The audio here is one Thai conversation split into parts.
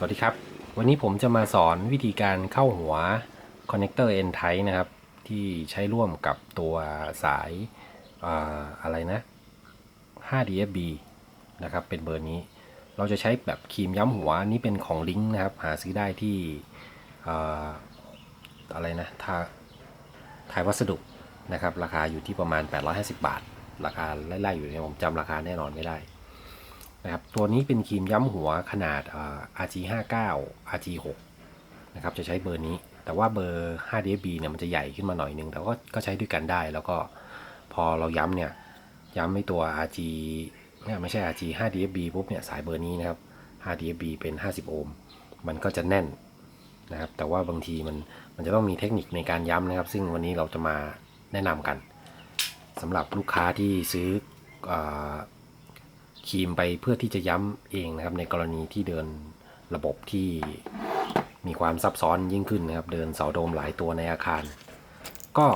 สวัสดีครับ วันนี้ผมจะมาสอนวิธีการเข้าหัวคอนเน c เตอร์ N type นะครับ ที่ใช้ร่วมกับตัวสายอ่าอะไรนะ 5DFB นะครับ เป็นเบอร์นี้ เราจะใช้แบบครีมย้ำหัวนี่เป็นของลิงก์นะครับ หาซื้อได้ที่อ่าอะไรนะทาไทยวัสดุนะครับ ราคาอยู่ที่ประมาณ 850 บาท ราคาไล่ๆอยู่เนี่ยผมจำราคาแน่นอนไม่ได้ นะครับตัวนี้เป็นครีมย้ำหัวขนาดอ่า RG59 RG6 นะครับจะใช้เบอร์นี้ แต่ว่าเบอร์ 5dB เนี่ยมันจะใหญ่ขึ้นมาหน่อยนึง แต่ก็ก็ใช้ด้วยกันได้ แล้วก็พอเราย้ำเนี่ย ย้ำไม่ตัว RG เนี่ยไม่ใช่ RG 5DB ปุ๊บเนี่ยสายเบอร์นี้นะครับ 5DB เป็น 50 โอห์มมันก็จะแน่นนะครับ แต่ว่าบางทีมันมันจะต้องมีเทคนิคในการย้ำนะครับ ซึ่งวันนี้เราจะมาแนะนำกันสำหรับลูกค้าที่ซื้ออ ครีมไปเพื่อที่จะย้ำเองนะครับ ในกรณีที่เดินระบบที่มีความซับซ้อนยิ่งขึ้นนะครับ เดินเสาโดมหลายตัวในอาคาร ก็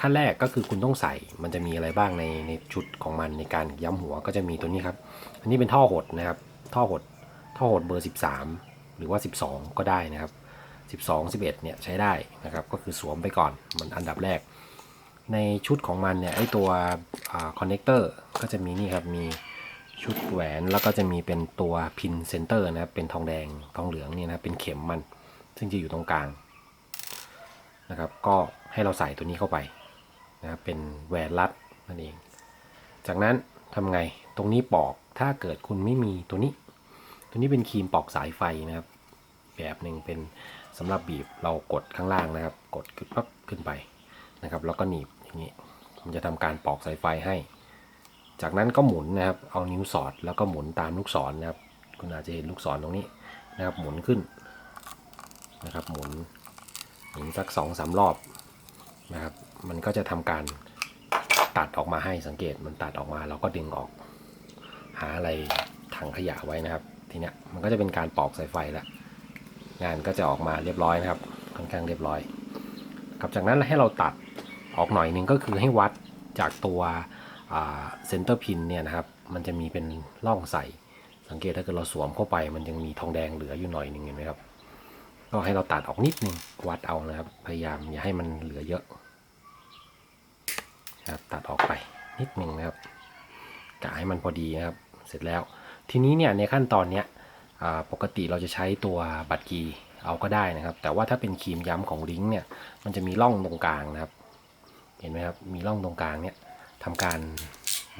ขั้นแรกก็คือคุณต้องใส่มันจะมีอะไรบ้างในในชุดของมันในการย้ำหัวก็จะมีตัวนี้ครับ อันนี้เป็นท่อหดนะครับ ท่อหดท่อหดเบอร์ 13 หรือว่า 12 ก็ได้นะครับ 12 11เนี่ยใช้ได้นะครับ ก็คือสวมไปก่อนมันอันดับแรก ในชุดของมันเนี่ยไอตัวคอนเน c เตอร์ก็จะมีนี่ครับมี ชุดแหวนแล้วก็จะมีเป็นตัวพินเซนเตอร์นะครับ เป็นทองแดงทองเหลืองเนี่ยนะเป็นเข็มมัน ซึ่งจะอยู่ตรงกลางนะครับ ก็ให้เราใส่ตัวนี้เข้าไปนะครับเป็นแหวนรัดนั่นเอง จากนั้นทำไงตรงนี้ปอกถ้าเกิดคุณไม่มีตัวนี้ ตัวนี้เป็นครีมปอกสายไฟนะครับ แบบหนึ่งเป็นสำหรับบีบเรากดข้างล่างนะครับ กดขึ้นปั๊บขึ้นไปนะครับ แล้วก็หนีบอย่างนี้มันจะทำการปอกสายไฟให้ จากนั้นก็หมุนนะครับ เอานิ้วสอดแล้วก็หมุนตามลูกศรนะครับ คุณอาจจะเห็นลูกศรตรงนี้นะครับ หมุนขึ้นนะครับหมุนหมุนสักสองสามรอบนะครับ มันก็จะทำการตัดออกมาให้สังเกตมันตัดออกมาเราก็ดึงออก หาอะไรถังขยะไว้นะครับ ทีเนี้ยมันก็จะเป็นการปอกสายไฟแล้วงานก็จะออกมาเรียบร้อยนะครับ ค่อนข้างเรียบร้อยครับจากนั้นให้เราตัดออกหน่อยนึงก็คือให้วัดจากตัว เซนเตอร์พินเนี่ยนะครับมันจะมีเป็นร่องใสสังเกตถ้าเกิดเราสวมเข้าไป มันยังมีทองแดงเหลืออยู่หน่อยนึงเห็นไหมครับก็ให้เราตัดออกนิดนึงวัดเอานะครับ พยายามอย่าให้มันเหลือเยอะนะครับตัดออกไปนิดนึงนะครับกะให้มันพอดีนะครับ เสร็จแล้ว ทีนี้เนี่ยในขั้นตอนเนี้ยปกติเราจะใช้ตัวบัตรกีเอาก็ได้นะครับ แต่ว่าถ้าเป็นครีมย้ำของลิงก์เนี่ยมันจะมีร่องตรงกลางนะครับ เห็นไหมครับมีร่องตรงกลางเนี่ย ทำการ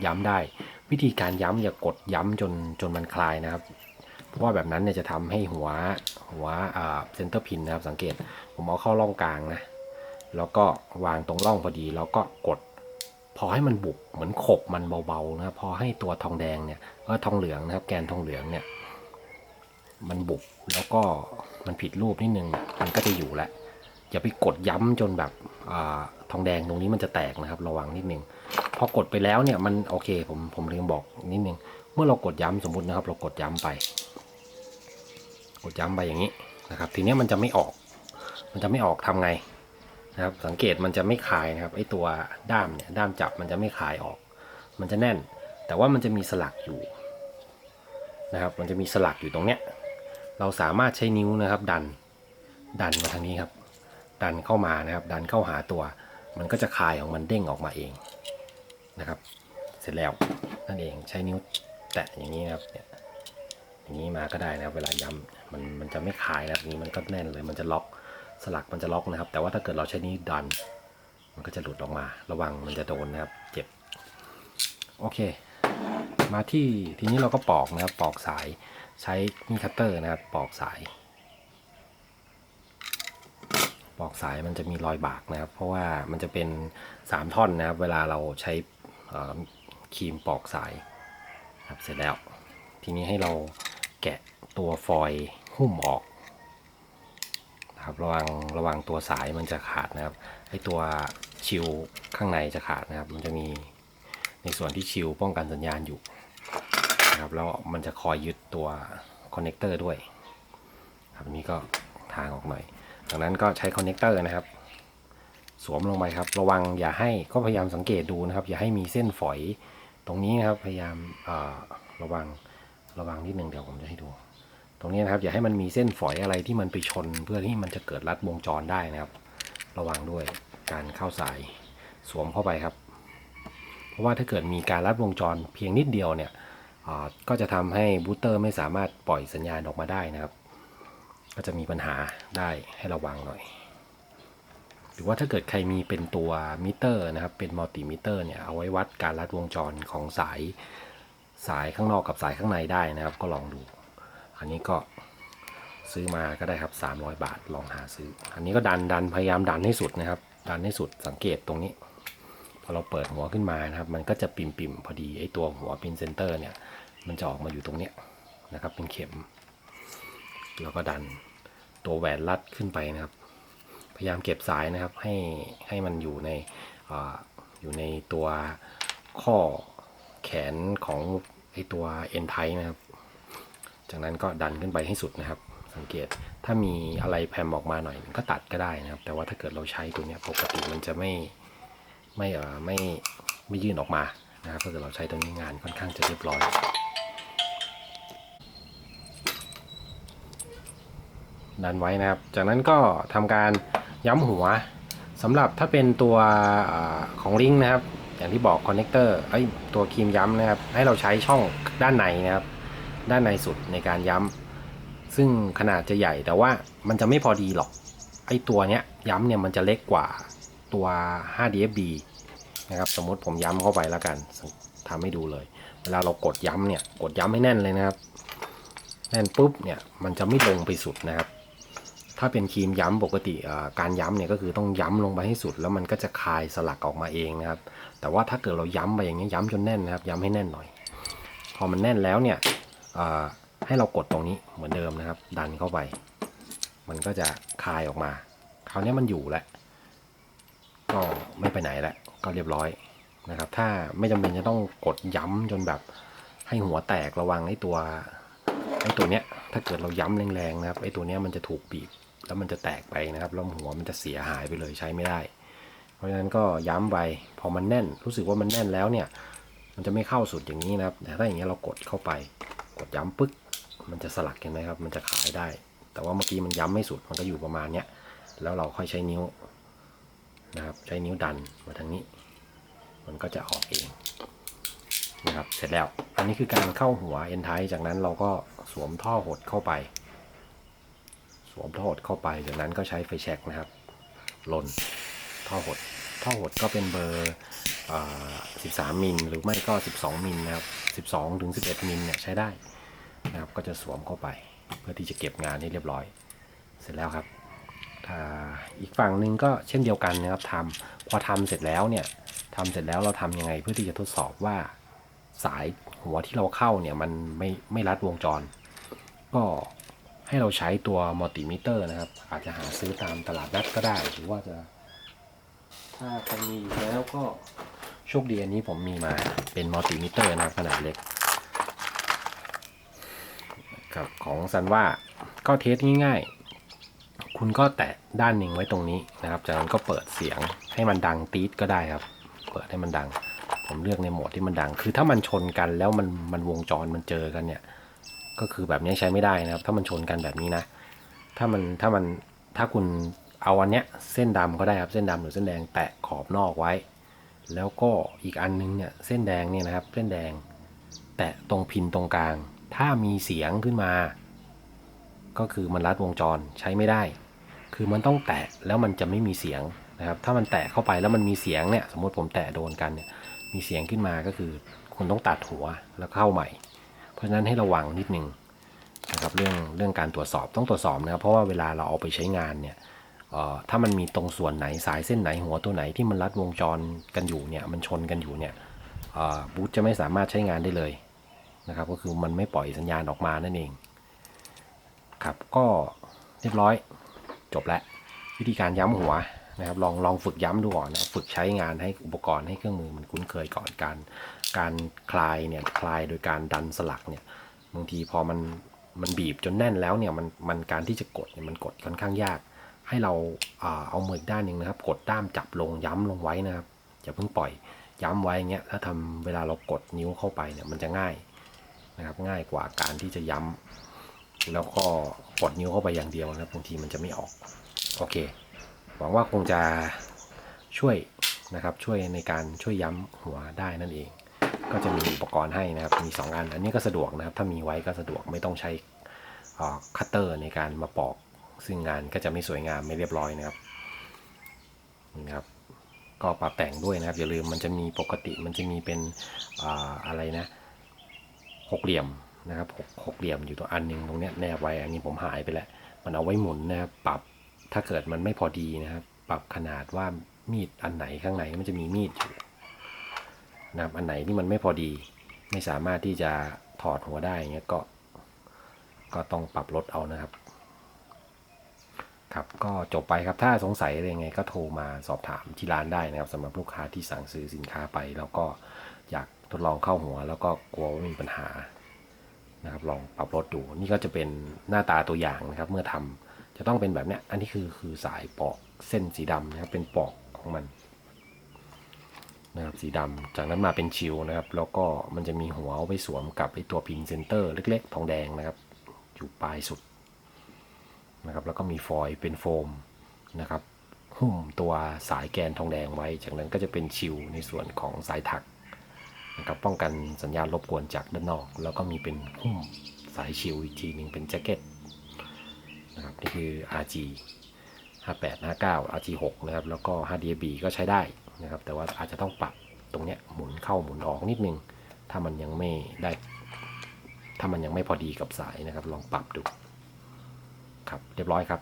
ย้ำได้ วิธีการย้ำอย่ากดย้ำจนจนมันคลายนะครับ เพราะว่าแบบนั้นเนี่ยจะทำให้หัวหัวเซนเตอร์พินนะครับสังเกตผมเอาเข้าร่องกลางนะ แล้วก็วางตรงร่องพอดี แล้วก็กด พอให้มันบุบเหมือนขบมันเบาๆนะครับพอให้ตัวทองแดงเนี่ยเออทองเหลืองนะครับ แกนทองเหลืองเนี่ยมันบุบแล้วก็มันผิดรูปนิดนึงมันก็จะอยู่แล้วอย่าไปกดย้ำจนแบบอาทองแดงตรงนี้มันจะแตกนะครับ ระวังนิดนึง พอกดไปแล้วเนี่ยมันโอเคผมผมลืมบอกนิดนึงเมื่อเรากดย้ำสมมุตินะครับ เรากดย้ำไป กดย้ำไปอย่างนี้นะครับ ทีนี้มันจะไม่ออก มันจะไม่ออกทำไงนะครับ สังเกตมันจะไม่คายนะครับไอตัวด้ามเนี่ยด้ามจับมันจะไม่คายออก มันจะแน่น แต่ว่ามันจะมีสลักอยู่นะครับ มันจะมีสลักอยู่ตรงเนี้ยเราสามารถใช้นิ้วนะครับ ดันดันมาทางนี้ครับ ดันเข้ามานะครับ ดันเข้าหาตัว มันก็จะคายของมันเด้งออกมาเอง นะครับ เสร็จแล้วนั่นเองใช้นิ้วแตะอย่างนี้นะครับเนี่ยอย่างนี้มาก็ได้นะครับเวลาย้ำมันมันจะไม่คลายนะอย่างนี้มันก็แน่นเลยมันจะล็อกสลักมันจะล็อกนะครับ แต่ว่าถ้าเกิดเราใช้นิ้วดัน มันก็จะหลุดออกมา ระวังมันจะโดนนะครับ เจ็บโอเค มาที่ทีนี้เราก็ปอกนะครับปอกสายใช้มีคัตเตอร์นะครับ ปอกสาย ปอกสายมันจะมีรอยบากนะครับ เพราะว่ามันจะเป็นสามท่อนนะครับ เวลาเราใช้ ครีมปอกสายครับเสร็จแล้ว ทีนี้ให้เราแกะตัวฟอยล์หุ้มออกนะครับระวังระวังตัวสายมันจะขาดนะครับไอตัวชิลข้างในจะขาดนะครับ มันจะมีในส่วนที่ชิลป้องกันสัญญาณอยู่นะครับแล้วมันจะคอยยึดตัวคอนเน c เตอร์ด้วยครับนี้ก็ทางออกหน่อยดังนั้นก็ใช้คอนเน c เตอร์นะครับ สวมลงไปครับ ระวังอย่าให้ก็พยายามสังเกตดูนะครับ อย่าให้มีเส้นฝอยตรงนี้นะครับพยายามระวังระวังนิดนึงเดี๋ยวผมจะให้ดู ตรงนี้นะครับ อย่าให้มันมีเส้นฝอยอะไรที่มันไปชน เพื่อที่มันจะเกิดรัดวงจรได้นะครับ ระวังด้วยการเข้าสายสวมเข้าไปครับ เพราะว่าถ้าเกิดมีการรัดวงจรเพียงนิดเดียวเนี่ยก็จะทำให้บูสเตอร์ไม่สามารถปล่อยสัญญาณออกมาได้นะครับ ก็จะมีปัญหาได้ให้ระวังหน่อย หรือว่าถ้าเกิดใครมีเป็นตัวมิเตอร์นะครับ เป็นมัลติมิเตอร์เนี่ยเอาไว้วัดการรัดวงจรของสายสายข้างนอกกับสายข้างในได้นะครับ ก็ลองดู อันนี้ก็ซื้อมาก็ได้ครับ 300 บาทลองหาซื้อ อันนี้ก็ดันดันพยายามดันให้สุดนะครับ ดันให้สุดสังเกตตรงนี้ พอเราเปิดหัวขึ้นมานะครับ มันก็จะปิ่มปิมๆพอดีไอ้ตัวหัวปินเซนเตอร์เนี่ย มันจะออกมาอยู่ตรงเนี้ยนะครับ เป็นเข็ม แล้วก็ดันตัวแหวนรัดขึ้นไปนะครับ พยายามเก็บสายนะครับให้ให้มันอยู่ในออยู่ในตัวข้อแขนของไอตัวเอ็นไทนะครับ จากนั้นก็ดันขึ้นไปให้สุดนะครับ สังเกตถ้ามีอะไรแผ่มออกมาหน่อยก็ตัดก็ได้นะครับ แต่ว่าถ้าเกิดเราใช้ตัวนี้ปกติมันจะไม่ไม่เออไม่ไม่ยื่นออกมานะครับถ้าเกิดเราใช้ตัวนี้งานค่อนข้างจะเรียบร้อยดันไว้นะครับ จากนั้นก็ทำการ ย้ำหัวสำหรับถ้าเป็นตัวอของลิงก์นะครับ อย่างที่บอกคอนเนคเตอร์ไอตัวครีมย้ำนะครับ ให้เราใช้ช่องด้านในนะครับ ด้านในสุดในการย้ำซึ่งขนาดจะใหญ่แต่ว่ามันจะไม่พอดีหรอก ไอตัวเนี้ยย้ำเนี่ยมันจะเล็กกว่าตัว 5DFB นะครับ สมมติผมย้ำเข้าไปแล้วกันทำให้ดูเลย เวลาเรากดย้ำเนี่ย กดย้ำให้แน่นเลยนะครับ แน่นปุ๊บเนี่ย มันจะไม่ลงไปสุดนะครับ ถ้าเป็นครีมย้ำปกติการย้ำเนี่ยก็คือต้องย้ำลงไปให้สุด แล้วมันก็จะคายสลักออกมาเองนะครับ แต่ว่าถ้าเกิดเราย้ำไปอย่างนี้ย้ำจนแน่นนะครับ ย้ำให้แน่นหน่อย พอมันแน่นแล้วเนี่ยให้เรากดตรงนี้เหมือนเดิมนะครับ ดันเข้าไป มันก็จะคายออกมา คราวนี้มันอยู่แล้วก็ไม่ไปไหนแล้วก็เรียบร้อยนะครับ ถ้าไม่จำเป็นจะต้องกดย้ำจนแบบให้หัวแตกระวังไอ้ตัวไอ้ตัวเนี้ยถ้าเกิดเราย้ำแรงๆนะครับไอ้ตัวเนี้ยมันจะถูกบีบ แล้วมันจะแตกไปนะครับล้วหัวมันจะเสียหายไปเลยใช้ไม่ได้ เพราะฉะนั้นก็ย้ำไปพอมันแน่นรู้สึกว่ามันแน่นแล้วเนี่ยมันจะไม่เข้าสุดอย่างนี้นะครับแต่ถ้าอย่างเงี้ยเรากดเข้าไป กดย้ำปึ๊กมันจะสลักเห็นไหมครับ มันจะขายได้ แต่ว่าเมื่อกี้มันย้ำไม่สุดมันก็อยู่ประมาณเนี้ยแล้วเราค่อยใช้นิ้วนะครับใช้นิ้วดันมาทางนี้ มันก็จะออกเองนะครับเสร็จแล้ว อันนี้คือการเข้าหัวเอ็นไทจากนั้นเราก็สวมท่อหดเข้าไป สวมท่อหดเข้าไปจากนั้นก็ใช้ไฟแช็กนะครับลนท่อหดท่อหดก็เป็นเบอร์13 มิลหรือไม่ก็ 12 มิลนะครับ 12 ถึง 11 มิลเนี่ยใช้ได้นะครับก็จะสวมเข้าไป เพื่อที่จะเก็บงานให้เรียบร้อย เสร็จแล้วครับอีกฝั่งหนึ่งก็เช่นเดียวกันนะครับทำพอทำเสร็จแล้วเนี่ยทำเสร็จแล้วเราทำยังไงเพื่อที่จะทดสอบว่าสายหัวที่เราเข้าเนี่ยมันไม่ไม่รัดวงจร ก็ ให้เราใช้ตัวมัลติมิเตอร์นะครับ อาจจะหาซื้อตามตลาดนัดก็ได้ หรือว่าจะ ถ้าใครมีแล้วก็โชคดีอันนี้ผมมีมาเป็นมัลติมิเตอร์นะขนาดเล็กครับของซันว่าก็เทสง่ายๆ คุณก็แตะด้านหนึ่งไว้ตรงนี้นะครับ จากนั้นก็เปิดเสียงให้มันดังตีดก็ได้ครับ เปิดให้มันดัง ผมเลือกในโหมดที่มันดัง คือถ้ามันชนกันแล้วมันมันวงจรมันเจอกันเนี่ย ก็คือแบบนี้ใช้ไม่ได้นะครับ ถ้ามันชนกันแบบนี้นะ ถ้ามันถ้ามันถ้าคุณเอาอันเนี้ยเส้นดำก็ได้ครับเส้นดำหรือเส้นแดงแตะขอบนอกไว้ แล้วก็อีกอันนึงเนี่ยเส้นแดงเนี่ยนะครับ เส้นแดง แตะตรงพินตรงกลาง ถ้ามีเสียงขึ้นมา ก็คือมันรัดวงจรใช้ไม่ได้ คือมันต้องแตะแล้วมันจะไม่มีเสียงนะครับ ถ้ามันแตะเข้าไปแล้วมันมีเสียงเนี่ยสมมติผมแตะโดนกันเนี่ยมีเสียงขึ้นมาก็คือคุณต้องตัดหัวแล้วเข้าใหม่ เพราะฉะนั้นให้ระวังนิดนึงนะครับเรื่องเรื่องการตรวจสอบต้องตรวจสอบนะครับเพราะว่าเวลาเราเอาไปใช้งานเนี่ยออถ้ามันมีตรงส่วนไหนสายเส้นไหนหัวตัวไหนที่มันรัดวงจรกันอยู่เนี่ยมันชนกันอยู่เนี่ยออบูทจะไม่สามารถใช้งานได้เลยนะครับก็คือมันไม่ปล่อยสัญญาณออกมานั่นเองครับก็เรียบร้อยจบแล้ววิธีการย้ำหัว นะครับลองลองฝึกย้ำดูก่อนนะฝึกใช้งานให้อุปกรณ์ให้เครื่องมือมันคุ้นเคยก่อนการ การคลายเนี่ยคลายโดยการดันสลักเนี่ยบางทีพอมันมันบีบจนแน่นแล้วเนี่ยมันมันการที่จะกดเนี่ยมันกดค่อนข้างยาก ให้เราอ่าเอามืออีกด้านหนึ่งนะครับ กดด้ามจับลงย้ำลงไว้นะครับอย่าเพิ่งปล่อยย้ำไว้อย่างเงี้ยถ้าทำเวลาเรากดนิ้วเข้าไปเนี่ยมันจะง่ายนะครับง่ายกว่าการที่จะย้แล้วก็กดนิ้วเข้าไปอย่างเดียวนะครับบางทีมันจะไม่ออกโอเค หวังว่าคงจะช่วยนะครับช่วยในการช่วยย้ำหัวได้นั่นเอง ก็จะมีอุปกรณ์ให้นะครับมี 2 อัน อันนี้ก็สะดวกนะครับ ถ้ามีไว้ก็สะดวกไม่ต้องใช้คัตเตอร์ในการมาปอก ซึ่งงานก็จะไม่สวยงามไม่เรียบร้อยนะครับนี่นะครับก็ปรับแต่งด้วยนะครับอย่าลืมมันจะมีปกติมันจะมีเป็นออะไรนะหกเหลี่ยมนะครับหกหกเหลี่ยมอยู่ตัวอันหนึงตรงเนี้ยแนบไว้อันนี้ผมหายไปแล้วมันเอาไว้หมุนนะครับปรับ ถ้าเกิดมันไม่พอดีนะครับ ปรับขนาดว่ามีดอันไหนข้างในมันจะมีมีดอยู่นะครับอันไหนที่มันไม่พอดี ไม่สามารถที่จะถอดหัวได้เงี้ยก็ ก็ต้องปรับลดเอานะครับ ครับก็จบไปครับถ้าสงสัยอะไรไงก็โทรมาสอบถามที่ร้านได้นะครับสำหรับลูกค้าที่สั่งซื้อสินค้าไป แล้วก็อยากทดลองเข้าหัว แล้วก็กลัวว่ามีปัญหานะครับลองปรับลดดูนี่ก็จะเป็นหน้าตาตัวอย่างนะครับ เมื่อทำ จะต้องเป็นแบบเนี้ย อันนี้คือคือสายปอกเส้นสีดำนะครับ เป็นปอกของมันนะครับสีดำจากนั้นมาเป็นชิวนะครับ แล้วก็มันจะมีหัวเอาไปสวมกับไอตัวพินเซนเตอร์เล็กๆ ทองแดงนะครับ อยู่ปลายสุดนะครับ แล้วก็มีฟอยล์เป็นโฟมนะครับหุ้มตัวสายแกนทองแดงไว้ จากนั้นก็จะเป็นชิลในส่วนของสายถักนะครับ ป้องกันสัญญาณรบกวนจากด้านนอก แล้วก็มีเป็นหุ้มสายชิลอีกทีหนึ่งเป็นแจ็คเก็ต นี่คือ RG 58 59 RG 6นะครับ แล้วก็ HDB ก็ใช้ได้นะครับ แต่ว่าอาจจะต้องปรับตรงเนี้ยหมุนเข้าหมุนออกนิดนึง ถ้ามันยังไม่ได้ ถ้ามันยังไม่พอดีกับสายนะครับ ลองปรับดู ครับ เรียบร้อยครับ